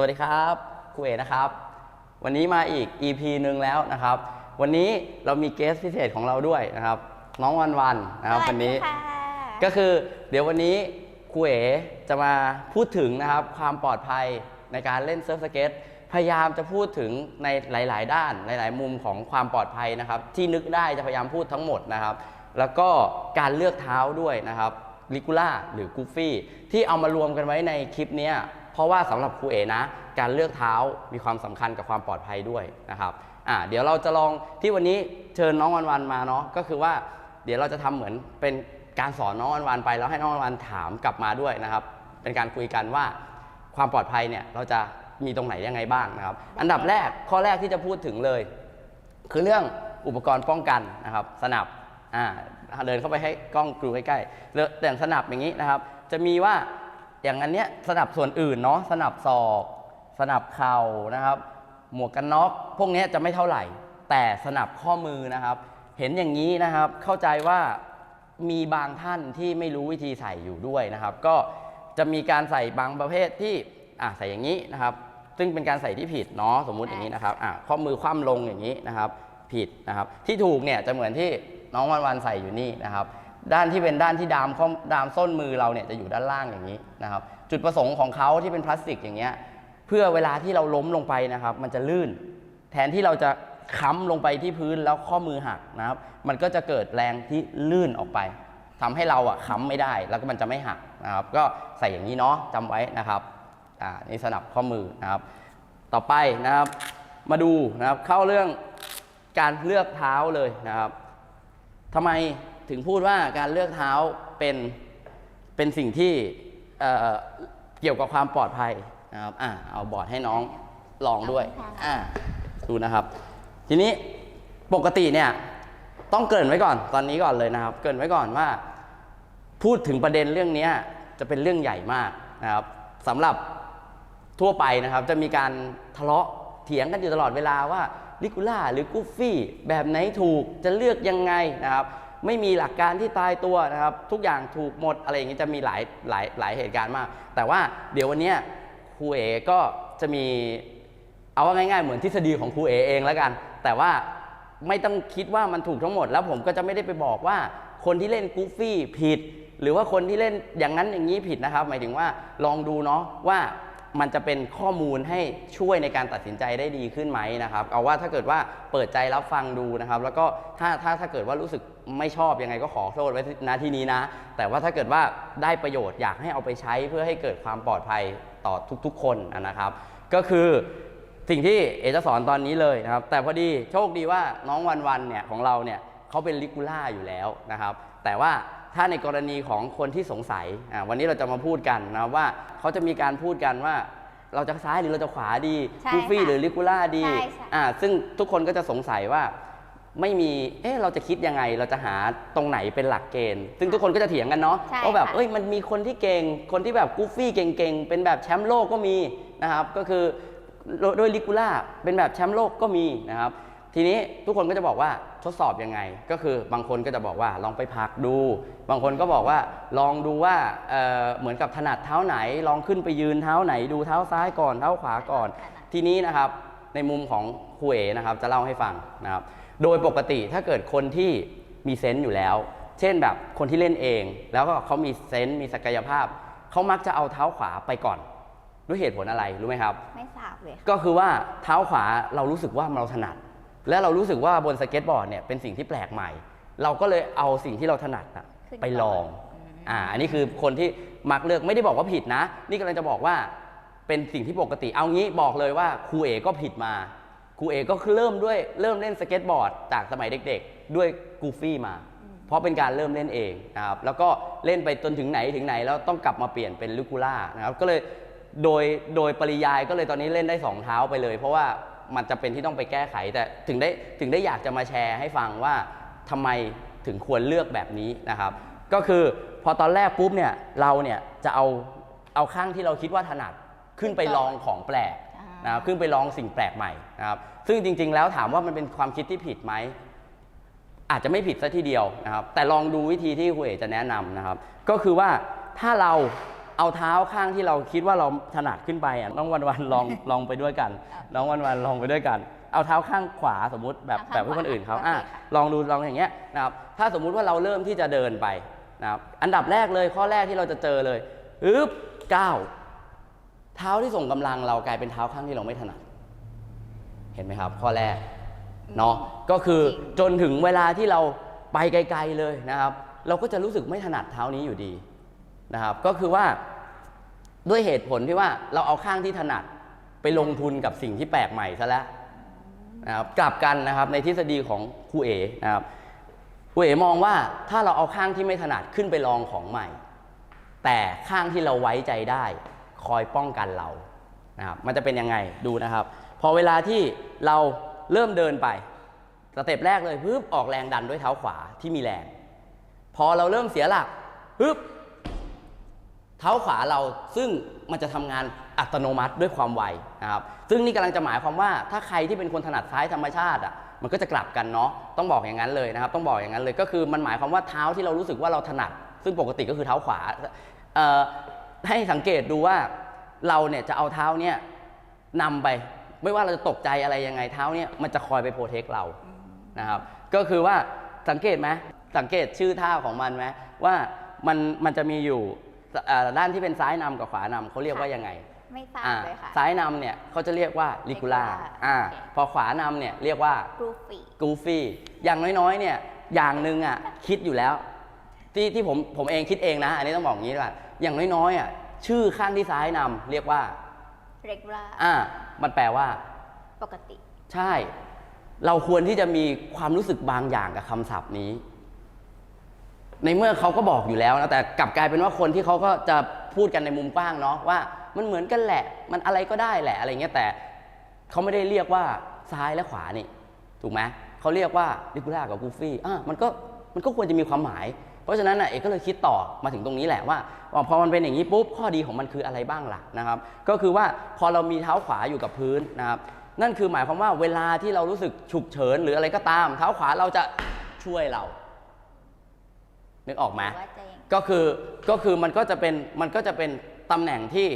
สวัสดีครับครูเอนะครับ วันนี้มาอีก EP หนึ่งแล้วนะครับ วันนี้เรามีเกสพิเศษของเราด้วยนะครับ น้องวันวันนะครับสวัสนดีนี้ค่ะก็คือเดี๋ยววันนี้ครูเอ๋จะมาพูดถึงนะครับความปลอดภัยในการเล่นเซิร์ฟสเก็ตพยายามจะพูดถึงในหลาย ๆ ด้านหลาย ๆ มุมของความปลอดภัยนะครับ ที่นึกได้จะพยายามพูดทั้งหมดนะครับ แล้วก็การเลือกเท้าด้วยนะครับลิกูล่าหรือกูฟี่ที่เอามารวมกันไว้ในคลิปเนี้ยเพ ราะว่าสำหรับครูเอ๋นะ การเลือกเท้ามีความสำคัญกับความปลอดภัยด้วยนะครับอ่าเดี๋ยวเราจะลองที่วันนี้เชิญน้องวันวันมาเนาะก็คือว่าเดี๋ยวเราจะทำเหมือนเป็นการสอนน้องวันวันไป แล้วให้น้องวันวันถามกลับมาด้วยนะครับ เป็นการคุยกันว่าความปลอดภัยเนี่ยเราจะมีตรงไหนยังไงบ้างนะครับ อันดับแรกข้อแรกที่จะพูดถึงเลย คือเรื่องอุปกรณ์ป้องกันนะครับ สนับอ่าเดินเข้าไปให้กล้องกรูใกล้ๆแล้วแต่สนับอย่างนี้นะครับ จะมีว่า อย่างอันเนี้ยสนับส่วนอื่นเนาะสนับศอก สนับเข่านะครับ หมวกกันน็อกพวกเนี้ยจะไม่เท่าไหร่ แต่สนับข้อมือนะครับ เห็นอย่างนี้นะครับเข้าใจว่ามีบางท่านที่ไม่รู้วิธีใส่อยู่ด้วยนะครับ ก็จะมีการใส่บางประเภทที่อะใส่อย่างนี้นะครับ ซึ่งเป็นการใส่ที่ผิดเนาะสมมุติอย่างนี้นะครับอะข้อมือคว่ำลงอย่างนี้นะครับ ผิดนะครับ ที่ถูกเนี่ยจะเหมือนที่น้องวันวันใส่อยู่นี่นะครับ ด้านที่เป็นด้านที่ดามข้อดามส้นมือเราเนี่ยจะอยู่ด้านล่างอย่างนี้นะครับ จุดประสงค์ของเขาที่เป็นพลาสติกอย่างเงี้ยเพื่อเวลาที่เราล้มลงไปนะครับ มันจะลื่น แทนที่เราจะค้ำลงไปที่พื้นแล้วข้อมือหักนะครับ มันก็จะเกิดแรงที่ลื่นออกไปทำให้เราอะค้ำไม่ได้แล้วก็มันจะไม่หักนะครับ ก็ใส่อย่างนี้เนาะจำไว้นะครับอ่านี่สนับข้อมือนะครับ ต่อไปนะครับ มาดูนะครับเข้าเรื่องการเลือกเท้าเลยนะครับทำไม ถึงพูดว่าการเลือกเท้าเป็นเป็นสิ่งที่เอ่อเกี่ยวกับความปลอดภัยนะครับอะเอาบอร์ดให้น้องลองด้วยอะดูนะครับ ทีนี้ปกติเนี่ยต้องเกริ่นไว้ก่อนตอนนี้ก่อนเลยนะครับ เกริ่นไว้ก่อนว่า พูดถึงประเด็นเรื่องเนี้ยจะเป็นเรื่องใหญ่มากนะครับสำหรับทั่วไปนะครับ จะมีการทะเลาะเถียงกันอยู่ตลอดเวลาว่าลิกูล่าหรือกูฟี่แบบไหนถูกจะเลือกยังไงนะครับ ไม่มีหลักการที่ตายตัวนะครับ ทุกอย่างถูกหมดอะไรอย่างนี้จะมีหลายหลายหลายเหตุการณ์มาก แต่ว่าเดี๋ยววันนี้ครูเอก็จะมีเอาว่าง่ายๆ เหมือนทฤษฎีของครูเอเองแล้วกัน แต่ว่าไม่ต้องคิดว่ามันถูกทั้งหมด แล้วผมก็จะไม่ได้ไปบอกว่าคนที่เล่นกูฟี่ผิด หรือว่าคนที่เล่นอย่างนั้นอย่างนี้ผิดนะครับ หมายถึงว่าลองดูเนาะว่า มันจะเป็นข้อมูลให้ช่วยในการตัดสินใจได้ดีขึ้นไหมนะครับ เอาว่าถ้าเกิดว่าเปิดใจรับฟังดูนะครับ แล้วก็ถ้าถ้าถ้าเกิดว่ารู้สึกไม่ชอบยังไงก็ขอโทษไว้ณที่นี้นะ แต่ว่าถ้าเกิดว่าได้ประโยชน์อยากให้เอาไปใช้เพื่อให้เกิดความปลอดภัยต่อทุกๆ คนนะครับ ก็คือสิ่งที่เอจะสอนตอนนี้เลยนะครับ แต่พอดีโชคดีว่าน้องวันวันเนี่ยของเราเนี่ย เขาเป็นลิกูล่าอยู่แล้วนะครับ แต่ว่าถ้าในกรณีของคนที่สงสัยอ่าวันนี้เราจะมาพูดกันนะครับว่าเขาจะมีการพูดกันว่าเราจะซ้ายหรือเราจะขวาดีใช่กูฟี่ค่ะหรือลิกูล่าดีใช่ใช่อ่าซึ่งทุกคนก็จะสงสัยว่าไม่มี เอ๊ะ เราจะคิดยังไง เราจะหาตรงไหนเป็นหลักเกณฑ์ ซึ่งทุกคนก็จะเถียงกันเนาะใช่ว่าแบบค่ะเอ้ย มันมีคนที่เก่ง คนที่แบบกูฟี่เก่งๆ เป็นแบบแชมป์โลกก็มีนะครับ ก็คือโดยลิกูล่า เป็นแบบแชมป์โลกก็มีนะครับ ทีนี้ทุกคนก็จะบอกว่าทดสอบยังไง ก็คือบางคนก็จะบอกว่าลองไปพักดู บางคนก็บอกว่าลองดูว่าเอ่อเหมือนกับถนัดเท้าไหน ลองขึ้นไปยืนเท้าไหน ดูเท้าซ้ายก่อนเท้าขวาก่อน ทีนี้นะครับในมุมของครูเอนะครับจะเล่าให้ฟังนะครับโดยปกติถ้าเกิดคนที่มีเซนต์อยู่แล้ว เช่นแบบคนที่เล่นเอง แล้วก็เขามีเซนต์มีศักยภาพเขามักจะเอาเท้าขวาไปก่อนด้วยเหตุผลอะไรรู้ไหมครับ ไม่ทราบเลยค่ะก็คือว่าเท้าขวาเรารู้สึกว่าเราถนัด และเรารู้สึกว่าบนสเก็ตบอร์ดเนี่ยเป็นสิ่งที่แปลกใหม่ เราก็เลยเอาสิ่งที่เราถนัดอะขึ้นไปลองก่อนอ่าอันนี้คือคนที่มักเลือกไม่ได้บอกว่าผิดนะ นี่กำลังจะบอกว่าเป็นสิ่งที่ปกติ เอางี้บอกเลยว่าครูเอก็ผิดมาครูเอก็เริ่มด้วยเริ่มเล่นสเก็ตบอร์ดจากสมัยเด็ก ๆ ด้วยกูฟี่มา เพราะเป็นการเริ่มเล่นเองนะครับแล้วก็เล่นไปจนถึงไหนถึงไหนแล้วต้องกลับมาเปลี่ยนเป็นลูกูล่านะครับก็เลยโดยโดยปริยายก็เลยตอนนี้เล่นได้สองเท้าไปเลย เพราะว่า มันจะเป็นที่ต้องไปแก้ไข แต่ถึงได้ถึงได้อยากจะมาแชร์ให้ฟังว่าทำไมถึงควรเลือกแบบนี้นะครับ ก็คือพอตอนแรกปุ๊บเนี่ยเราเนี่ยจะเอาเอาข้างที่เราคิดว่าถนัดขึ้นไปลองของแปลกนะครับขึ้นไปลองสิ่งแปลกใหม่นะครับซึ่งจริง ๆ แล้วถามว่ามันเป็นความคิดที่ผิดไหมอาจจะไม่ผิดซะทีเดียวนะครับ แต่ลองดูวิธีที่ครูเอกจะแนะนำนะครับ ก็คือว่าถ้าเรา เอาเท้าข้างที่เราคิดว่าเราถนัดขึ้นไปอะน้องวันวันๆลองลองไปด้วยกัน น้องวันวันๆลองไปด้วยกัน เอาเท้าข้างขวาสมมุติแบบเอาแบบข้างให้คนอื่นเขาขวาอะโอเคค่ะลองดูลองอย่างเงี้ยนะครับถ้าสมมุติว่าเราเริ่มที่จะเดินไปนะครับอันดับแรกเลยข้อแรกที่เราจะเจอเลยอึ๊บก้าวเท้าที่ส่งกำลังเรากลายเป็นเท้าข้างที่เราไม่ถนัด เห็นไหมครับ ข้อแรกเนาะก็คือจนถึงเวลาที่เราไปไกล ๆเลยนะครับ เราก็จะรู้สึกไม่ถนัดเท้านี้อยู่ดี นะครับ ก็คือว่าด้วยเหตุผลที่ว่าเราเอาข้างที่ถนัดไปลงทุนกับสิ่งที่แปลกใหม่ซะแล้วนะครับกลับกันนะครับในทฤษฎีของครูเอนะครับครูเอมองว่าถ้าเราเอาข้างที่ไม่ถนัดขึ้นไปลองของใหม่ แต่ข้างที่เราไว้ใจได้ คอยป้องกันเรานะครับมันจะเป็นยังไงดูนะครับ พอเวลาที่เราเริ่มเดินไปสเต็ปแรกเลยปึ๊บออกแรงดันด้วยเท้าขวาที่มีแรง พอเราเริ่มเสียหลักปึ๊บ เท้าขวาเราซึ่งมันจะทำงานอัตโนมัติด้วยความไวนะครับซึ่งนี่กำลังจะหมายความว่าถ้าใครที่เป็นคนถนัดซ้ายธรรมชาติอะมันก็จะกลับกันเนาะต้องบอกอย่างนั้นเลยนะครับ ต้องบอกอย่างนั้นเลยก็คือมันหมายความว่าเท้าที่เรารู้สึกว่าเราถนัด ซึ่งปกติก็คือเท้าขวาให้สังเกตดูว่าเราเนี่ยจะเอาเท้าเนี่ยนำไปไม่ว่าเราจะตกใจอะไรยังไงเท้าเนี่ยมันจะคอยไปโปรเทคเรานะครับก็คือว่าสังเกตไหมสังเกตชื่อท่าของมันไหมว่ามันมันจะมีอยู่ ด้านที่เป็นซ้ายนำกับขวานำเขาเรียกว่ายังไงไม่ทราบอ่าเลยค่ะ ซ้ายนำเนี่ยเขาจะเรียกว่าลิกูล่า Ligula อ่าโอเค พอขวานำเนี่ยเรียกว่า กรูฟี่ กูฟี่อย่างน้อยๆ เนี่ย อย่างหนึ่งอะ คิดอยู่แล้ว ที่ที่ผมผมเองคิดเองนะ อันนี้ต้องบอกอย่างนี้ว่าอย่างน้อยๆอะชื่อข้างที่ซ้ายนำเรียกว่า เรก u าอ่า มันแปลว่า ปกติ ใช่ เราควรที่จะมีความรู้สึกบางอย่างกับคำศัพท์นี้ ในเมื่อเขาก็บอกอยู่แล้วนะแต่กลับกลายเป็นว่าคนที่เขาก็จะพูดกันในมุมกว้างเนาะว่ามันเหมือนกันแหละ มันอะไรก็ได้แหละอะไรเงี้ยแต่เขาไม่ได้เรียกว่าซ้ายและขวานี่ถูกไหมเขาเรียกว่าลิกูล่ากับกูฟี่อะมันก็มันก็ควรจะมีความหมาย เพราะฉะนั้นน่ะเอกก็เลยคิดต่อมาถึงตรงนี้แหละว่าพอมันเป็นอย่างนี้ปุ๊บข้อดีของมันคืออะไรบ้างล่ะนะครับ ก็คือว่าพอเรามีเท้าขวาอยู่กับพื้นนะครับนั่นคือหมายความว่าเวลาที่เรารู้สึกฉุกเฉินหรืออะไรก็ตาม เท้าขวาเราจะช่วยเรา นึกออกไหมหรือว่าจะยังก็คือก็คือมันก็จะเป็นมันก็จะเป็นตำแหน่งที่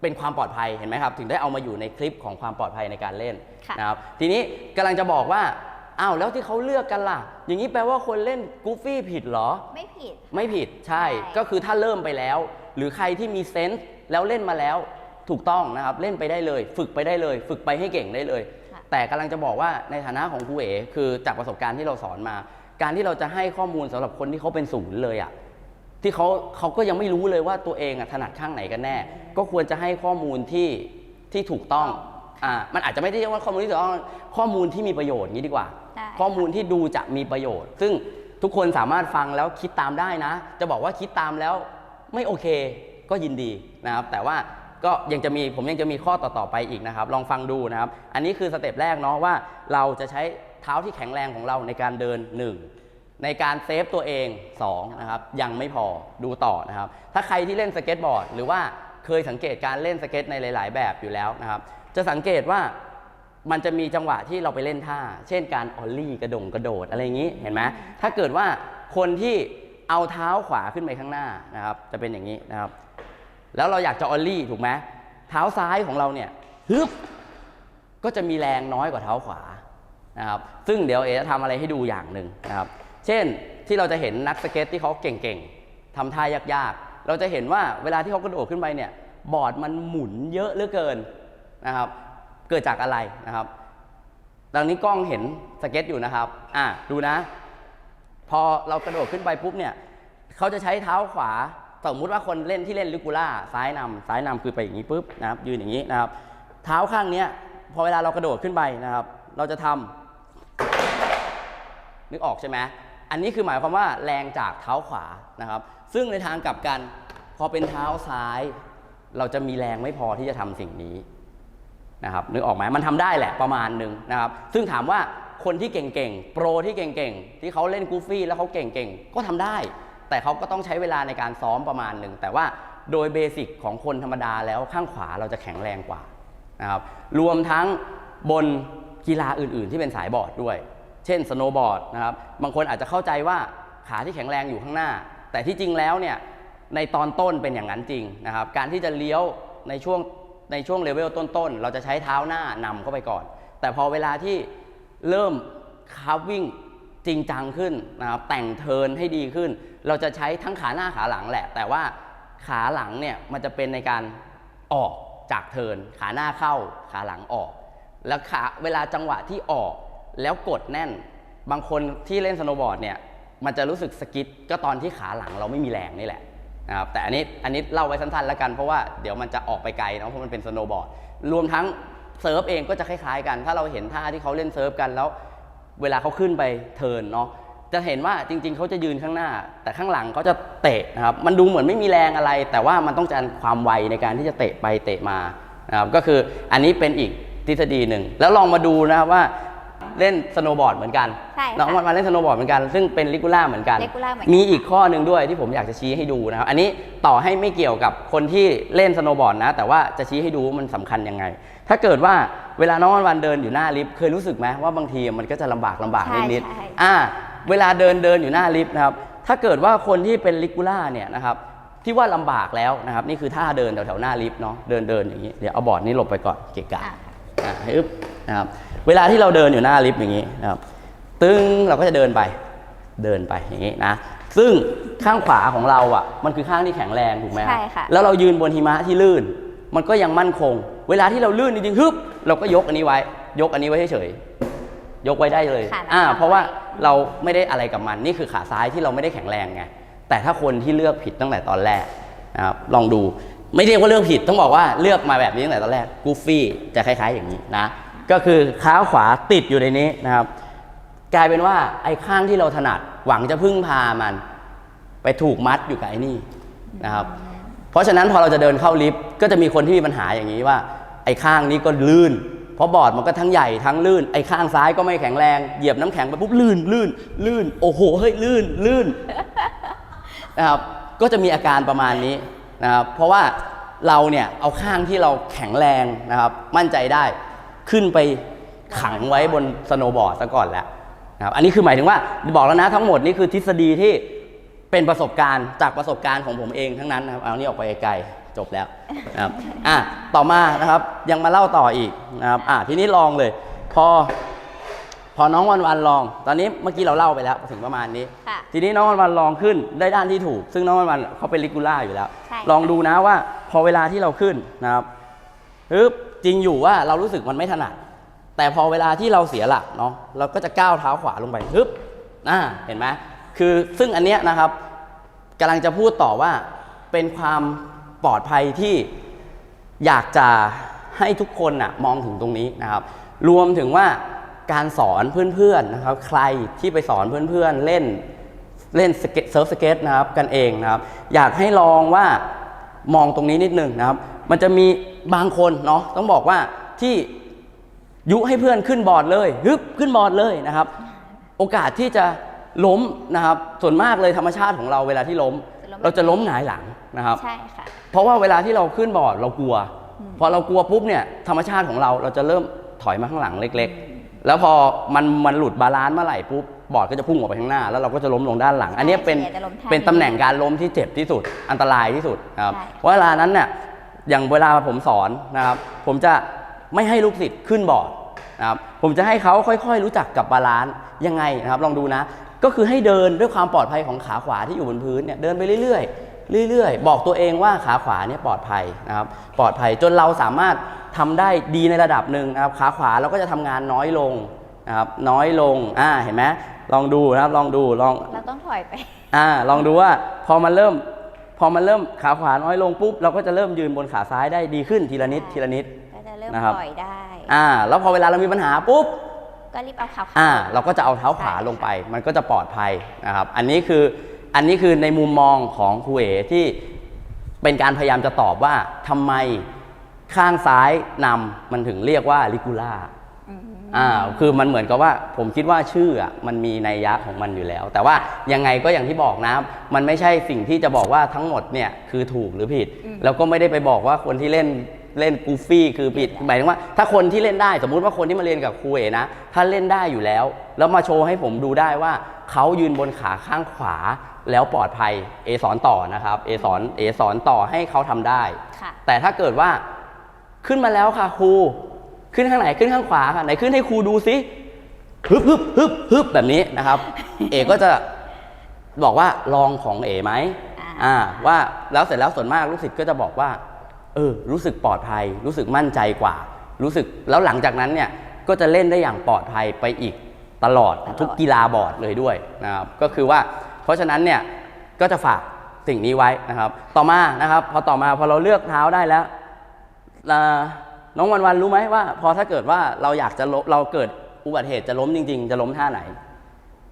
เป็นความปลอดภัยเห็นไหมครับ ถึงได้เอามาอยู่ในคลิปของความปลอดภัยในการเล่นค่ะนะครับทีนี้กำลังจะบอกว่าอ้าวแล้วที่เขาเลือกกันล่ะ อย่างนี้แปลว่าคนเล่นกูฟี่ผิดเหรอ ไม่ผิด ไม่ผิดใช่ใช่ ก็คือถ้าเริ่มไปแล้ว หรือใครที่มีเซนส์แล้วเล่นมาแล้วถูกต้องนะครับ เล่นไปได้เลย ฝึกไปได้เลย ฝึกไปให้เก่งได้เลยค่ะแต่กำลังจะบอกว่าในฐานะของครูเอ๋คือจากประสบการณ์ที่เราสอนมา การที่เราจะให้ข้อมูลสำหรับคนที่เขาเป็นศูนย์เลยอะที่เขาเขาก็ยังไม่รู้เลยว่าตัวเองอะถนัดข้างไหนกันแน่ ก็ควรจะให้ข้อมูลที่ที่ถูกต้องอ่ามันอาจจะไม่ได้เรียกว่าข้อมูลที่ถูกต้องข้อมูลที่มีประโยชน์อย่างนี้ดีกว่าได้ข้อมูลที่ดูจะมีประโยชน์ ซึ่งทุกคนสามารถฟังแล้วคิดตามได้นะ จะบอกว่าคิดตามแล้วไม่โอเคก็ยินดีนะครับ แต่ว่าก็ยังจะมีผมยังจะมีข้อต่อๆไปอีกนะครับ ลองฟังดูนะครับ อันนี้คือสเต็ปแรกเนาะว่าเราจะใช้ เท้าที่แข็งแรงของเราในการเดิน 1 ในการเซฟตัวเอง2นะครับยังไม่พอดูต่อนะครับ ถ้าใครที่เล่นสเก็ตบอร์ด หรือว่าเคยสังเกตการเล่นสเก็ตในหลาย ๆ แบบอยู่แล้วนะครับ จะสังเกตว่ามันจะมีจังหวะที่เราไปเล่นท่า เช่นการออลลี่กระดงกระโดดอะไรอย่างนี้เห็นไหมถ้าเกิดว่าคนที่เอาเท้าขวาขึ้นไปข้างหน้านะครับ จะเป็นอย่างนี้นะครับ แล้วเราอยากจะออลลี่ถูกไหมเท้าซ้ายของเราเนี่ยฮึบก็จะมีแรงน้อยกว่าเท้าขวา นะครับซึ่งเดี๋ยวเอจะทำอะไรให้ดูอย่างหนึ่งนะครับ เช่นที่เราจะเห็นนักสเก็ตที่เขาเก่งๆทำท่ายากๆ เราจะเห็นว่าเวลาที่เขากระโดดขึ้นไปเนี่ยบอร์ดมันหมุนเยอะเหลือเกินนะครับ เกิดจากอะไรนะครับตอนนี้กล้องเห็นสเก็ตอยู่นะครับอะดูนะ พอเรากระโดดขึ้นไปปุ๊บเนี่ยเขาจะใช้เท้าขวาสมมุติว่าคนเล่นที่เล่นลิกูล่าซ้ายนำซ้ายนำคือไปอย่างนี้ปุ๊บนะครับยืนอย่างนี้นะครับ เท้าข้างเนี้ยพอเวลาเรากระโดดขึ้นไปนะครับ เราจะทำ นึกออกใช่ไหมอันนี้คือหมายความว่าแรงจากเท้าขวานะครับ ซึ่งในทางกลับกันพอเป็นเท้าซ้าย เราจะมีแรงไม่พอที่จะทำสิ่งนี้นะครับนึกออกไหมมันทำได้แหละประมาณหนึ่งนะครับ ซึ่งถามว่าคนที่เก่งๆ โปรที่เก่งๆ ที่เขาเล่นกูฟี่แล้วเขาเก่งๆ ก็ทำได้ แต่เขาก็ต้องใช้เวลาในการซ้อมประมาณหนึ่ง แต่ว่าโดยเบสิกของคนธรรมดาแล้วข้างขวาเราจะแข็งแรงกว่านะครับ รวมทั้งบนกีฬาอื่นๆ ที่เป็นสายบอร์ดด้วย เช่นสโนว์บอร์ดนะครับบางคนอาจจะเข้าใจว่าขาที่แข็งแรงอยู่ข้างหน้า แต่ที่จริงแล้วเนี่ยในตอนต้นเป็นอย่างนั้นจริงนะครับ การที่จะเลี้ยวในช่วงในช่วงเลเวลต้นๆ เราจะใช้เท้าหน้านำเข้าไปก่อน แต่พอเวลาที่เริ่มคับวิ่งจริงจังขึ้นนะครับแต่งเทินให้ดีขึ้น เราจะใช้ทั้งขาหน้าขาหลังแหละ แต่ว่าขาหลังเนี่ยมันจะเป็นในการออกจากเทิน ขาหน้าเข้าขาหลังออก แล้วขาเวลาจังหวะที่ออก แล้วกดแน่น บางคนที่เล่นสโนว์บอร์ดเนี่ย มันจะรู้สึกสกิดก็ตอนที่ขาหลังเราไม่มีแรงนี่แหละนะครับแต่อันนี้อันนี้เล่าไว้สั้นๆแล้วกันเพราะว่าเดี๋ยวมันจะออกไปไกลเนาะเพราะมันเป็นสโนว์บอร์ดรวมทั้งเซิร์ฟเองก็จะคล้ายๆกัน ถ้าเราเห็นท่าที่เขาเล่นเซิร์ฟกันแล้ว เวลาเขาขึ้นไปเทิร์นเนาะจะเห็นว่าจริง ๆ เขาจะยืนข้างหน้า แต่ข้างหลังเขาจะเตะนะครับมันดูเหมือนไม่มีแรงอะไร แต่ว่ามันต้องการความไวในการที่จะเตะไปเตะมานะครับก็คืออันนี้เป็นอีกทฤษฎีหนึ่งแล้วลองมาดูนะครับว่า เล่นสโนว์บอร์ดเหมือนกัน ใช่ค่ะน้องมันมาเล่นสโนว์บอร์ดเหมือนกัน ซึ่งเป็นลิกูล่าเหมือนกัน regular เหมือนกัน มีอีกข้อหนึ่งด้วยที่ผมอยากจะชี้ให้ดูนะครับ อันนี้ต่อให้ไม่เกี่ยวกับคนที่เล่นสโนว์บอร์ดนะ แต่ว่าจะชี้ให้ดูว่ามันสำคัญยังไง ถ้าเกิดว่าเวลาน้องวันวันเดินอยู่หน้าลิฟต์เคยรู้สึกไหมว่าบางทีมันก็จะลำบากลำบากใช่นิดใช่ๆอ่า เวลาเดินเดินอยู่หน้าลิฟต์นะครับ ถ้าเกิดว่าคนที่เป็นลิกูล่าเนี่ยนะครับ ที่ว่าลำบากแล้วนะครับ นี่คือท่าเดินแถวๆหน้าลิฟต์เนาะ เดินเดินอย่างนี้ เดี๋ยวเอาบอร์ดนี้หลบไปก่อนเกะกะ อะอะฮึบนะครับ เวลาที่เราเดินอยู่หน้าลิฟต์อย่างนี้นะครับตึงเราก็จะเดินไปเดินไปอย่างนี้นะซึ่งข้างขวาของเราอะ มันคือข้างที่แข็งแรงถูกไหมรับใช่ค่ะแล้วเรายืนบนหิมะที่ลื่น มันก็ยังมั่นคง เวลาที่เราลื่นจริงๆฮึบเราก็ยกอันนี้ไว้ ยกอันนี้ไว้เฉยๆยกไว้ได้เลยขาหน้าอ่าขาเพราะว่าไว้เราไม่ได้อะไรกับมันนี่คือขาซ้ายที่เราไม่ได้แข็งแรงไงแต่ถ้าคนที่เลือกผิดตั้งแต่ตอนแรกนะครับลองดูไม่เรียกว่าเลือกผิดต้องบอกว่าเลือกมาแบบนี้ตั้งแต่ตอนแรกกูฟี่จะคล้าย ๆ อย่างนี้นะ ก็คือเท้าขวาติดอยู่ในนี้นะครับ กลายเป็นว่าไอ้ข้างที่เราถนัดหวังจะพึ่งพามัน ไปถูกมัดอยู่กับไอ้นี่นะครับ เพราะฉะนั้นพอเราจะเดินเข้าลิฟต์ก็จะมีคนที่มีปัญหาอย่างนี้ว่า ไอ้ข้างนี้ก็ลื่น เพราะบอร์ดมันก็ทั้งใหญ่ทั้งลื่น ไอ้ข้างซ้ายก็ไม่แข็งแรงเหยียบน้ำแข็งไปปุ๊บลื่นลื่นลื่นโอ้โหเฮ้ยลื่นลื่นนะครับก็จะมีอาการประมาณนี้นะครับเพราะว่าเราเนี่ยเอาข้างที่เราแข็งแรงนะครับ มั่นใจได้ ขึ้นไปขังไว้บนสโนว์บอร์ดซะก่อนแล้วนะครับอันนี้คือหมายถึงว่าบอกแล้วนะทั้งหมดนี่คือทฤษฎีที่เป็นประสบการณ์จากประสบการณ์ของผมเองทั้งนั้นนะครับเอานี่ออกไปไกลๆจบแล้วนะครับอะต่อมานะครับยังมาเล่าต่ออีกนะครับอะทีนี้ลองเลย พอ พอน้องวันวันลอง ตอนนี้เมื่อกี้เราเล่าไปแล้วถึงประมาณนี้ ค่ะ ทีนี้น้องวันวันลองขึ้นได้ด้านที่ถูก ซึ่งน้องวันวันเขาเป็นลิกูล่าอยู่แล้ว ใช่ลองดูนะว่าพอเวลาที่เราขึ้นนะครับฮึบ จริงอยู่ว่าเรารู้สึกมันไม่ถนัด แต่พอเวลาที่เราเสียหลักเนาะเราก็จะก้าวเท้าขวาลงไปฮึบอ่าเห็นไหมคือซึ่งอันเนี้ยนะครับกำลังจะพูดต่อว่าเป็นความปลอดภัยที่อยากจะให้ทุกคนน่ะมองถึงตรงนี้นะครับ รวมถึงว่าการสอนเพื่อนๆนะครับ ใครที่ไปสอนเพื่อนๆเล่นเล่นสเก็ตเซิร์ฟสเก็ตนะครับกันเองนะครับ อยากให้ลองว่ามองตรงนี้นิดนึงนะครับ มันจะมี บางคนเนาะต้องบอกว่าที่ยุให้เพื่อนขึ้นบอร์ดเลยฮึบขึ้นบอร์ดเลยนะครับ โอกาสที่จะล้มนะครับ ส่วนมากเลยธรรมชาติของเราเวลาที่ล้มจะล้ม เราจะล้มหงายหลังนะครับใช่ค่ะเพราะว่าเวลาที่เราขึ้นบอร์ดเรากลัว พอเรากลัวปุ๊บเนี่ยธรรมชาติของเราเราจะเริ่มถอยมาข้างหลังเล็ก ๆ แล้วพอมันมันหลุดบาลานซ์เมื่อไหร่ปุ๊บบอร์ดก็จะพุ่งออกไปข้างหน้า แล้วเราก็จะล้มลงด้านหลัง อันเนี้ยเป็นส่วนใหญ่จะล้มท่าเป็นนี้ตำแหน่งการล้มที่เจ็บที่สุด อันตรายที่สุดนะครับใช่เพราะเวลานั้นเนี่ย อย่างเวลาผมสอนนะครับ ผมจะไม่ให้ลูกศิษย์ขึ้นบอร์ดนะครับผมจะให้เขาค่อยๆ รู้จักกับบาลานซ์ยังไงนะครับ ลองดูนะ ก็คือให้เดินด้วยความปลอดภัยของขาขวาที่อยู่บนพื้นเนี่ยเดินไปเรื่อยๆเรื่อยๆ บอกตัวเองว่าขาขวาเนี่ยปลอดภัยนะครับ ปลอดภัยจนเราสามารถทำได้ดีในระดับหนึ่งนะครับขาขวาเราก็จะทำงานน้อยลงนะครับน้อยลงอ่าเห็นไหมลองดูนะครับลองดูลองเราต้องถอยไปอ่าลองดูว่าพอมันเริ่ม พอมันเริ่มขาขวาน้อยลงปุ๊บเราก็จะเริ่มยืนบนขาซ้ายได้ดีขึ้นทีละนิดใช่ทีละนิด ก็จะเริ่มนะครับ ปล่อยได้ อ่า แล้วพอเวลาเรามีปัญหาปุ๊บ ก็รีบเอาขาอ่าเราก็จะเอาเท้าขวาลงไป มันก็จะปลอดภัยนะครับ อันนี้คืออันนี้คือในมุมมองของครูเอที่เป็นการพยายามจะตอบว่าทำไมข้างซ้ายนำมันถึงเรียกว่าลิกูล่า อืมอ่าคือมันเหมือนกับว่าผมคิดว่าชื่ออะมันมีนัยยะของมันอยู่แล้ว แต่ว่ายังไงก็อย่างที่บอกนะมันไม่ใช่สิ่งที่จะบอกว่าทั้งหมดเนี่ยคือถูกหรือผิด แล้วก็ไม่ได้ไปบอกว่าคนที่เล่นเล่นกูฟี่คือผิดหมายถึงว่า ถ้าคนที่เล่นได้สมมุติว่าคนที่มาเรียนกับครูเอนะ ถ้าเล่นได้อยู่แล้ว แล้วมาโชว์ให้ผมดูได้ว่าเขายืนบนขาข้างขวาแล้วปลอดภัยเอสอนต่อนะครับเอสอนเอสอนต่อให้เขาทำได้ค่ะแต่ถ้าเกิดว่าขึ้นมาแล้วค่ะครู ขึ้นข้างไหนขึ้นข้างขวาค่ะไหนขึ้นให้ครูดูสิฮึบฮึบฮึบฮึบแบบนี้นะครับ เอก็จะบอกว่าลองของเอไหมอ่าอ่าว่าแล้วเสร็จแล้วส่วนมากลูกศิษย์ก็จะบอกว่า เออ รู้สึกปลอดภัย รู้สึกมั่นใจกว่า รู้สึกแล้วหลังจากนั้นเนี่ยก็จะเล่นได้อย่างปลอดภัยไปอีกตลอดตลอดทุกกีฬาบอร์ดเลยด้วยนะครับก็คือว่า เพราะฉะนั้นเนี่ยก็จะฝากสิ่งนี้ไว้นะครับ ต่อมานะครับ พอต่อมาพอเราเลือกเท้าได้แล้วอ่า น้องวันวันรู้ไหมว่า พอถ้าเกิดว่าเราอยากจะล้มเราเกิดอุบัติเหตุจะล้มจริง ๆ จะล้มท่าไหน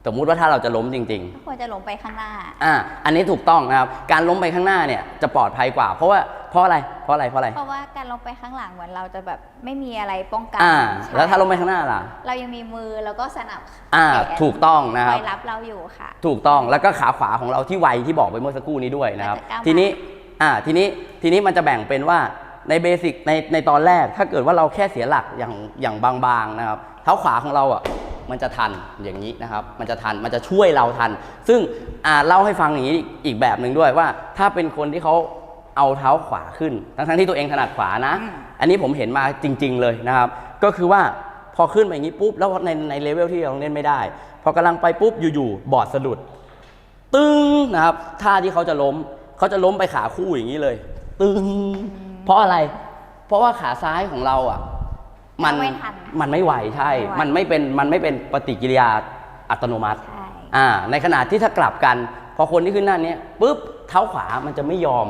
สมมุติว่าถ้าเราจะล้มจริง ๆ ควรจะลงไปข้างหน้า อ่า อันนี้ถูกต้องนะครับ การล้มไปข้างหน้าเนี่ยจะปลอดภัยกว่า เพราะว่าเพราะอะไร เพราะอะไร เพราะอะไร เพราะว่าการลงไปข้างหลังเหมือนเราจะแบบไม่มีอะไรป้องกันอ่า ใช่แล้วถ้าล้มไปข้างหน้าล่ะ เรายังมีมือแล้วก็สนับอ่า แขนถูกต้องนะคครับ อยรับเราอยู่ค่ะ ถูกต้อง แล้วก็ขาขวาของเราที่ไวที่บอกไปเมื่อสักครู่นี้ด้วยนะครับมันจะก้าวทีนี้ อ่า ทีนี้ ทีนี้มันจะแบ่งเป็นว่า ในเบสิกในในตอนแรกถ้าเกิดว่าเราแค่เสียหลักอย่างอย่างบางๆนะครับ เท้าขวาของเราอะมันจะทันอย่างนี้นะครับ มันจะทันมันจะช่วยเราทัน ซึ่งอ่าเล่าให้ฟังอย่างนี้อีกอีกแบบหนึ่งด้วยว่า ถ้าเป็นคนที่เขาเอาเท้าขวาขึ้น ทั้งๆที่ตัวเองถนัดขวานะอืมอันนี้ผมเห็นมาจริง ๆ เลยนะครับ ก็คือว่าพอขึ้นไปอย่างนี้ปุ๊บแล้วในในเลเวลที่เราเล่นไม่ได้ พอกำลังไปปุ๊บอยู่ๆบอร์ดสะดุด ตึ้งนะครับท่าที่เขาจะล้มเขาจะล้มไปขาคู่อย่างนี้เลย ตึ้ง เพราะอะไร เพราะว่าขาซ้ายของเราอะ มันไม่ทันมันไม่ไหวใช่ไม่ไหวมันไม่เป็นมันไม่เป็นปฏิกิริยาอัตโนมัติ ใช่ อ่า ในขณะที่ถ้ากลับกัน พอคนที่ขึ้นหน้านี้ปุ๊บเท้าขวามันจะไม่ยอม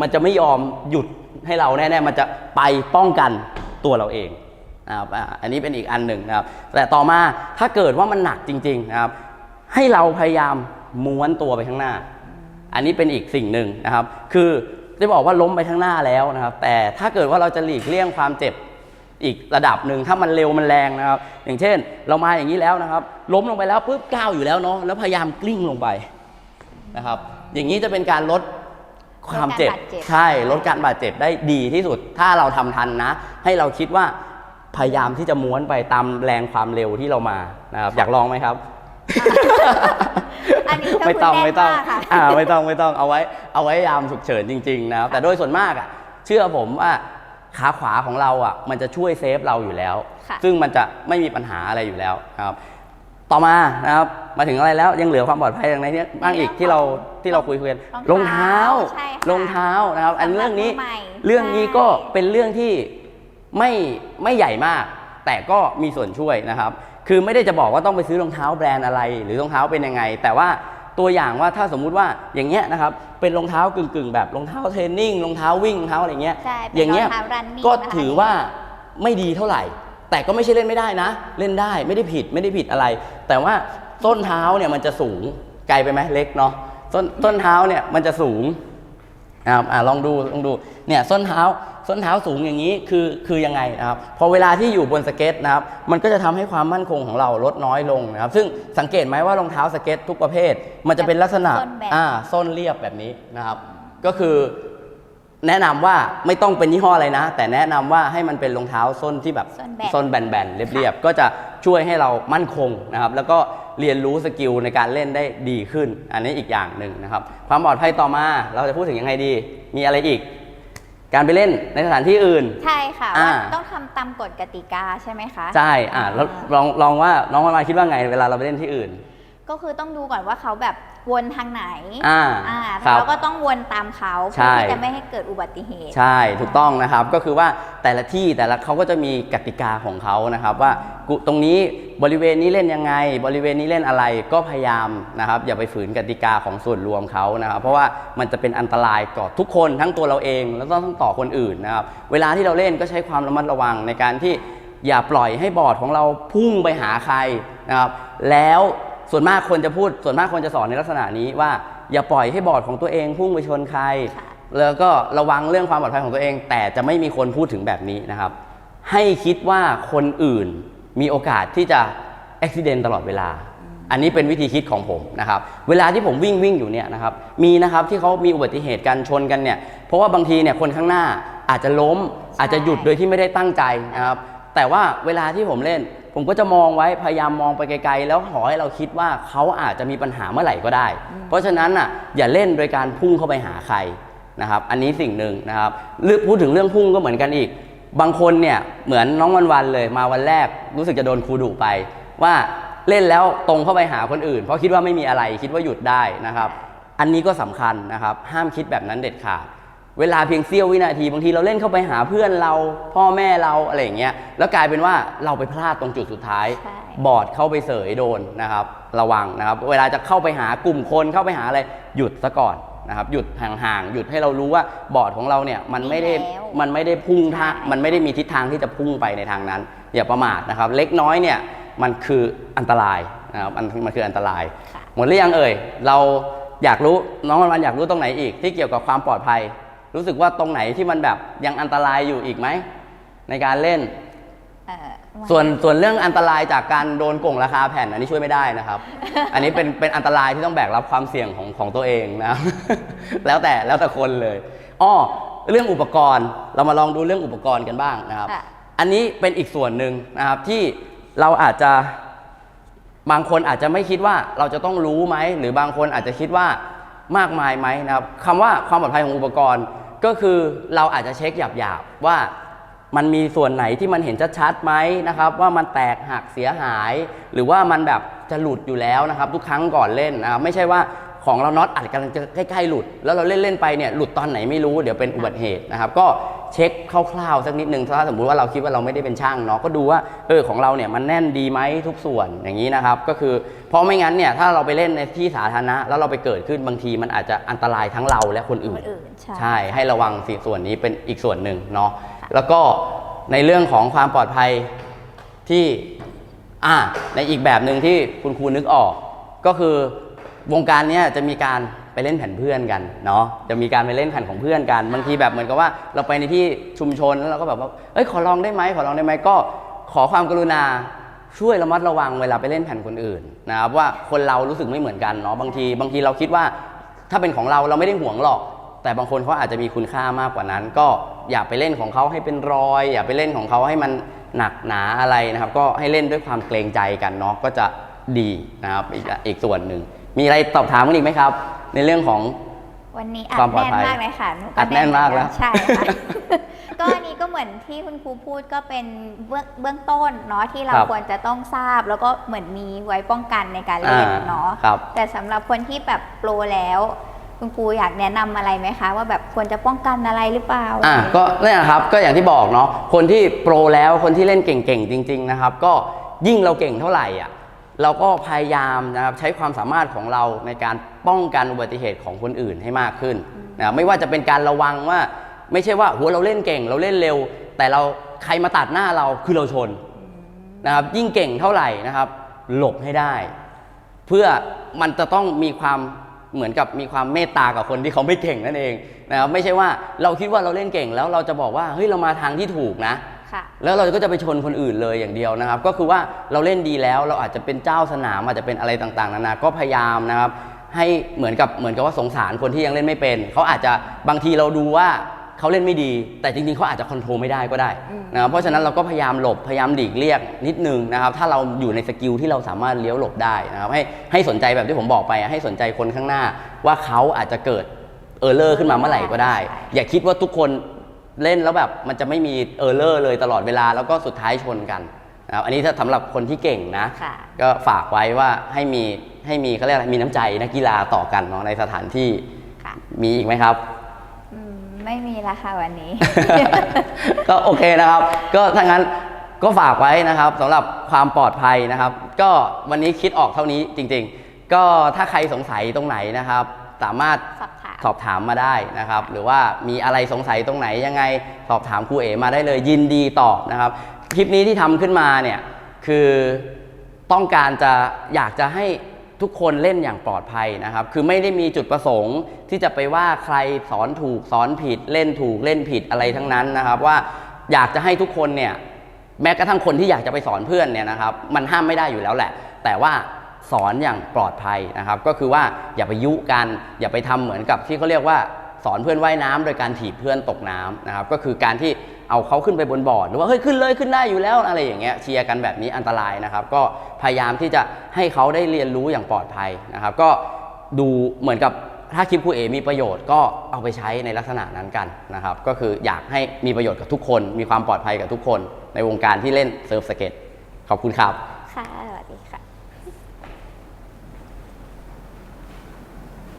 มันจะไม่ยอมหยุดให้เราแน่ๆมันจะไปป้องกันตัวเราเองนะครับอ่าอันนี้เป็นอีกอันหนึ่งนะครับ แต่ต่อมาถ้าเกิดว่ามันหนักจริงๆนะครับ ให้เราพยายามม้วนตัวไปข้างหน้า อันนี้เป็นอีกสิ่งหนึ่งนะครับ คือ จะบอกว่าล้มไปข้างหน้าแล้วนะครับ แต่ถ้าเกิดว่าเราจะหลีกเลี่ยงความเจ็บอีกระดับหนึ่งถ้ามันเร็วมันแรงนะครับ อย่างเช่น เรามาอย่างนี้แล้วนะครับ ล้มลงไปแล้วปุ๊บก้าวอยู่แล้วเนาะแล้วพยายามกลิ้งลงไปนะครับ อย่างนี้จะเป็นการลดความเจ็บลดการบาดเจ็บใช่ลดการบาดเจ็บได้ดีที่สุด ถ้าเราทำทันนะ ให้เราคิดว่าพยายามที่จะม้วนไปตามแรงความเร็วที่เรามานะครับ อยากลองไหมครับ อันนี้ก็ไม่ต้องคือไม่ต้องแน่นมากค่ะอ่าไม่ต้องไม่ต้องเอาไว้ เอาไว้ยามฉุกเฉินจริงๆนะครับแต่โดยส่วนมากอะ เชื่อผมว่าขาขวาของเราอะ มันจะช่วยเซฟเราอยู่แล้วค่ะซึ่งมันจะไม่มีปัญหาอะไรอยู่แล้วนะครับ ต่อมานะครับมาถึงอะไรแล้วยังเหลือความปลอดภัยอย่างไรเนี้ยบ้างอีกที่เราที่เราคุยคุยกันรรอองงเท้าเท้าใช่ค่ะรองเท้านะครับ อันสำหรับเรื่องนี้มือใหม่เรื่องนี้ก็ใช่เป็นเรื่องที่ไม่ไม่ใหญ่มาก แต่ก็มีส่วนช่วยนะครับ คือไม่ได้จะบอกว่าต้องไปซื้อรองเท้าแบรนด์อะไร หรือรองเท้าเป็นยังไง แต่ว่าตัวอย่างว่าถ้าสมมุติว่าอย่างเงี้ยนะครับเป็นรองเท้ากึ่งๆ แบบรองเท้าเทรนนิ่งรองเท้าวิ่งรองเท้าอะไรเงี้ยใช่เป็นอย่างเงี้ยรองเท้า running ก็นะคะถือว่าไม่ดีเท่าไหร่ แต่ก็ไม่ใช่เล่นไม่ได้นะ เล่นได้ไม่ได้ผิดไม่ได้ผิดอะไร แต่ว่าส้นเท้าเนี่ยมันจะสูงไกลไปไหมเล็กเนาะส้นส้นเท้าเนี่ยมันจะสูงนะครับอ่าลองดูลองดูเนี่ยส้นเท้า ส้นเท้าสูงอย่างนี้คือคือยังไงนะครับพอเวลาที่อยู่บนสเก็ตนะครับมันก็จะทำให้ความมั่นคงของเราลดน้อยลงนะครับซึ่งสังเกตไหมว่ารองเท้าสเก็ตทุกประเภท มันจะเป็นลักษณะส้นแบนอ่าส้นเรียบแบบนี้นะครับ ก็คือแนะนำว่าไม่ต้องเป็นยี่ห้ออะไรนะ แต่แนะนำว่าให้มันเป็นรองเท้าส้นที่แบบส้นแบนส้นแบนๆเรียบๆก็จะช่วยให้เรามั่นคงนะครับ แล้วก็เรียนรู้สกิลในการเล่นได้ดีขึ้น อันนี้อีกอย่างหนึ่งนะครับ ความปลอดภัยต่อมาเราจะพูดถึงยังไงดี มีอะไรอีก การไปเล่นในสถานที่อื่น ใช่ค่ะอ่าว่า ต้องทำตามกฎกติกาใช่ไหมคะ ใช่อ่าแล้วลองลองว่าน้องมาคิดว่าไง เวลาเราไปเล่นที่อื่น ก็คือต้องดูก่อนว่าเขาแบบวนทางไหนอ่าอ่าครับเราก็ต้องวนตามเขาใช่เพื่อที่จะไม่ให้เกิดอุบัติเหตุ ใช่ถูกต้องนะครับก็คือว่าแต่ละที่แต่ละเขาก็จะมีกติกาของเขานะครับว่ากูตรงนี้บริเวณนี้เล่นยังไง บริเวณนี้เล่นอะไรก็พยายามนะครับ อย่าไปฝืนกติกาของส่วนรวมเขานะครับ เพราะว่ามันจะเป็นอันตรายต่อทุกคนทั้งตัวเราเองแล้วก็ต้องต่อคนอื่นนะครับ เวลาที่เราเล่นก็ใช้ความระมัดระวังในการที่อย่าปล่อยให้บอร์ดของเราพุ่งไปหาใครนะครับแล้ว ส่วนมากคนจะพูดส่วนมากคนจะสอนในลักษณะนี้ว่าอย่าปล่อยให้บอร์ดของตัวเองพุ่งไปชนใครค่ะแล้วก็ระวังเรื่องความปลอดภัยของตัวเอง แต่จะไม่มีคนพูดถึงแบบนี้นะครับ ให้คิดว่าคนอื่นมีโอกาสที่จะอุบิเหตุตลอดเวลา อันนี้เป็นวิธีคิดของผมนะครับ เวลาที่ผมวิ่งวิ่งอยู่เนี่ยนะครับ มีนะครับที่เขามีอุบัติเหตุการชนกันเนี่ย เพราะว่าบางทีเนี่ยคนข้างหน้าอาจจะล้มอาจจะหยุดโดยที่ไม่ได้ตั้งใจนะครับ แต่ว่าเวลาที่ผมเล่น ผมก็จะมองไว้พยายามมองไปไกลๆ แล้วขอให้เราคิดว่าเขาอาจจะมีปัญหาเมื่อไหร่ก็ได้ เพราะฉะนั้นอะอย่าเล่นโดยการพุ่งเข้าไปหาใครนะครับ อันนี้สิ่งหนึ่งนะครับเรื่องพูดถึงเรื่องพุ่งก็เหมือนกันอีก บางคนเนี่ยเหมือนน้องวันวันๆเลยมาวันแรกรู้สึกจะโดนครูดุไป ว่าเล่นแล้วตรงเข้าไปหาคนอื่น เพราะคิดว่าไม่มีอะไรคิดว่าหยุดได้นะครับ อันนี้ก็สำคัญนะครับ ห้ามคิดแบบนั้นเด็ดขาด เวลาเพียงเสี้ยววินาทีบางทีเราเล่นเข้าไปหาเพื่อนเรา พ่อแม่เราอะไรอย่างเงี้ยแล้วกลายเป็นว่าเราไปพลาดตรงจุดสุดท้าย ใช่ บอร์ดเข้าไปเสยโดนนะครับ ระวังนะครับ เวลาจะเข้าไปหากลุ่มคนเข้าไปหาอะไรหยุดซะก่อนนะครับ หยุดห่างๆหยุดให้เรารู้ว่าบอร์ดของเราเนี่ยมันไม่ได้แล้ว มันไม่ได้พุ่งทางใช่มันไม่ได้มีทิศทางที่จะพุ่งไปในทางนั้น อย่าประมาทนะครับ เล็กน้อยเนี่ยมันคืออันตรายนะครับมันมันคืออันตราย ค่ะ หมดหรือยังเอ่ย เราอยากรู้น้องวันวันอยากรู้ตรงไหนอีกที่เกี่ยวกับความปลอดภัย รู้สึกว่าตรงไหนที่มันแบบยังอันตรายอยู่อีกไหม ในการเล่น เอ่อส่วนส่วนเรื่องอันตรายจากการโดนโกงราคาแผ่นอันนี้ช่วยไม่ได้นะครับ อันนี้เป็นเป็นอันตรายที่ต้องแบกรับความเสี่ยงของของตัวเองนะครับ แล้วแต่แล้วแต่คนเลยอ้อเรื่องอุปกรณ์เรามาลองดูเรื่องอุปกรณ์กันบ้างนะครับ ค่ะ อันนี้เป็นอีกส่วนหนึ่งนะครับที่เราอาจจะ บางคนอาจจะไม่คิดว่าเราจะต้องรู้ไหม หรือบางคนอาจจะคิดว่ามากมายไหมนะครับคำว่าความปลอดภัยของอุปกรณ์ ก็คือเราอาจจะเช็คหยาบๆว่ามันมีส่วนไหนที่มันเห็นชัดๆไหมนะครับ ว่ามันแตกหักเสียหาย หรือว่ามันแบบจะหลุดอยู่แล้วนะครับ ทุกครั้งก่อนเล่นนะครับไม่ใช่ว่า ของเราน็อตอัดกำลังจะใกล้ๆหลุด แล้วเราเล่นเล่นๆไปเนี่ยหลุดตอนไหนไม่รู้เดี๋ยวเป็นอุบัติเหตุนะครับก็เช็คคร่าวๆสักนิดนึงถ้าสมมุติว่าเราคิดว่าเราไม่ได้เป็นช่างเนาะก็ดูว่าเออของเราเนี่ยมันแน่นดีไหมทุกส่วนอย่างนี้นะครับก็คือเพราะไม่งั้นเนี่ยถ้าเราไปเล่นในที่สาธารณะแล้วเราไปเกิดขึ้นบางทีมันอาจจะอันตรายทั้งเราและคนอื่คนนอื่นใช่ใช่ให้ระวังสิ่งส่วนนี้เป็นอีกส่วนหนึ่งเนาะแล้วก็ในเรื่องของความปลอดภัยที่อ่าในอีกแบบหนึ่งที่คุณครูนึกออกก็คือ วงการเนี้ยจะมีการไปเล่นแผ่นเพื่อนกันเนาะจะมีการไปเล่นแผ่นของเพื่อนกัน บางทีแบบเหมือนกับว่าเราไปในที่ชุมชนแล้วเราก็แบบว่าเอ้ยขอลองได้ไหมขอลองได้ไหมก็ขอความกรุณาช่วยระมัดระวังเวลาไปเล่นแผ่นคนอื่นนะครับว่าคนเรารู้สึกไม่เหมือนกันเนาะบางทีบางทีเราคิดว่า ถ้าเป็นของเราเราไม่ได้ห่วงหรอก แต่บางคนเขาอาจจะมีคุณค่ามากกว่านั้น ก็อย่าไปเล่นของเขาให้เป็นรอย อย่าไปเล่นของเขาให้มันหนักหนาอะไรนะครับ ก็ให้เล่นด้วยความเกรงใจกันเนาะก็จะดีนะครับอีกอีกส่วนหนึ่ง มีอะไรตอบถามกันอีกไหมครับ ในเรื่องของ วันนี้อัควาดมปลอดแน่นภัยมากเลยค่ะหนูอัดแน่นมากแล้ว ใช่ค่ะ ก็อันนี้ก็เหมือนที่คุณครูพูดก็เป็นเบื้องเบื้องต้นเนาะที่เราครับ ควรจะต้องทราบ แล้วก็เหมือนมีไว้ป้องกันในการเล่นอ่าเนาะ ครับ แต่สำหรับคนที่แบบโปรแล้ว คุณครูอยากแนะนำอะไรไหมคะ ว่าแบบควรจะป้องกันอะไรหรือเปล่า อะก็เนี่ยนะครับก็อย่างที่บอกเนาะคนที่โปรแล้วคนที่เล่นเก่งๆจริง ๆ นะครับ ก็ยิ่งเราเก่งเท่าไหร่อะ เราก็พยายามนะครับใช้ความสามารถของเราในการป้องกันอุบัติเหตุของคนอื่นให้มากขึ้นนะไม่ว่าจะเป็นการระวังว่า ไม่ใช่ว่าหัวเราเล่นเก่ง เราเล่นเร็ว แต่เราใครมาตัดหน้าเราคือเราชนนะครับยิ่งเก่งเท่าไหร่นะครับ หลบให้ได้ เพื่อมันจะต้องมีความเหมือนกับมีความเมตตากับคนที่เขาไม่เก่งนั่นเองนะครับไม่ใช่ว่าเราคิดว่าเราเล่นเก่งแล้วเราจะบอกว่าเฮ้ยเรามาทางที่ถูกนะ แล้วเราก็จะไปชนคนอื่นเลยอย่างเดียวนะครับ ก็คือว่าเราเล่นดีแล้วเราอาจจะเป็นเจ้าสนามอาจจะเป็นอะไรต่างๆนานาก็พยายามนะครับ ให้เหมือนกับเหมือนกับว่าสงสารคนที่ยังเล่นไม่เป็นเขาอาจจะบางทีเราดูว่าเขาเล่นไม่ดี แต่จริงๆเขาอาจจะคอนโทรลไม่ได้ก็ได้นะครับเพราะฉะนั้นเราก็พยายามหลบพยายามหลีกเลี่ยงนิดนึงนะครับ ถ้าเราอยู่ในสกิลที่เราสามารถเลี้ยวหลบได้นะครับ ให้ให้สนใจแบบที่ผมบอกไป ให้สนใจคนข้างหน้าว่าเขาอาจจะเกิดเออร์เลอร์ขึ้นมาเมื่อไหร่ก็ได้ใช่อย่าคิดว่าทุกคน เล่นแล้วแบบมันจะไม่มีเออร์เลอร์เลยตลอดเวลาแล้วก็สุดท้ายชนกันนะครับอันนี้ถ้าสำหรับคนที่เก่งนะ ค่ะ ก็ฝากไว้ว่าให้มีให้มีเขาเรียกอะไรมีน้ำใจนักกีฬาต่อกันเนาะในสถานที่ค่ะ มีอีกไหมครับ อืมไม่มีละค่ะวันนี้ ก็โอเคนะครับ ก็ถ้างั้นก็ฝากไว้นะครับสำหรับความปลอดภัยนะครับ ก็วันนี้คิดออกเท่านี้จริง ๆ ก็ถ้าใครสงสัยตรงไหนนะครับ สามารถ สอบถาม สอบถามมาได้นะครับ หรือว่ามีอะไรสงสัยตรงไหนยังไงสอบถามครูเอมาได้เลยยินดีตอบนะครับ คลิปนี้ที่ทำขึ้นมาเนี่ยคือต้องการจะอยากจะให้ทุกคนเล่นอย่างปลอดภัยนะครับ คือไม่ได้มีจุดประสงค์ที่จะไปว่าใครสอนถูกสอนผิด เล่นถูกเล่นผิดอะไรทั้งนั้นนะครับ ว่าอยากจะให้ทุกคนเนี่ยแม้กระทั่งคนที่อยากจะไปสอนเพื่อนเนี่ยนะครับ มันห้ามไม่ได้อยู่แล้วแหละ แต่ว่า สอนอย่างปลอดภัยนะครับ ก็คือว่าอย่าไปยุกัน อย่าไปทำเหมือนกับที่เขาเรียกว่าสอนเพื่อนว่ายน้ำโดยการถีบเพื่อนตกน้ำนะครับ ก็คือการที่เอาเขาขึ้นไปบนบอร์ดหรือว่าเฮ้ยขึ้นเลยขึ้นได้อยู่แล้วอะไรอย่างเงี้ยเชียร์กันแบบนี้อันตรายนะครับ ก็พยายามที่จะให้เขาได้เรียนรู้อย่างปลอดภัยนะครับ ก็ดูเหมือนกับถ้าคลิปครูเอมีประโยชน์ก็เอาไปใช้ในลักษณะนั้นกันนะครับ ก็คืออยากให้มีประโยชน์กับทุกคน มีความปลอดภัยกับทุกคน ในวงการที่เล่นเซิร์ฟสเก็ตขอบคุณครับ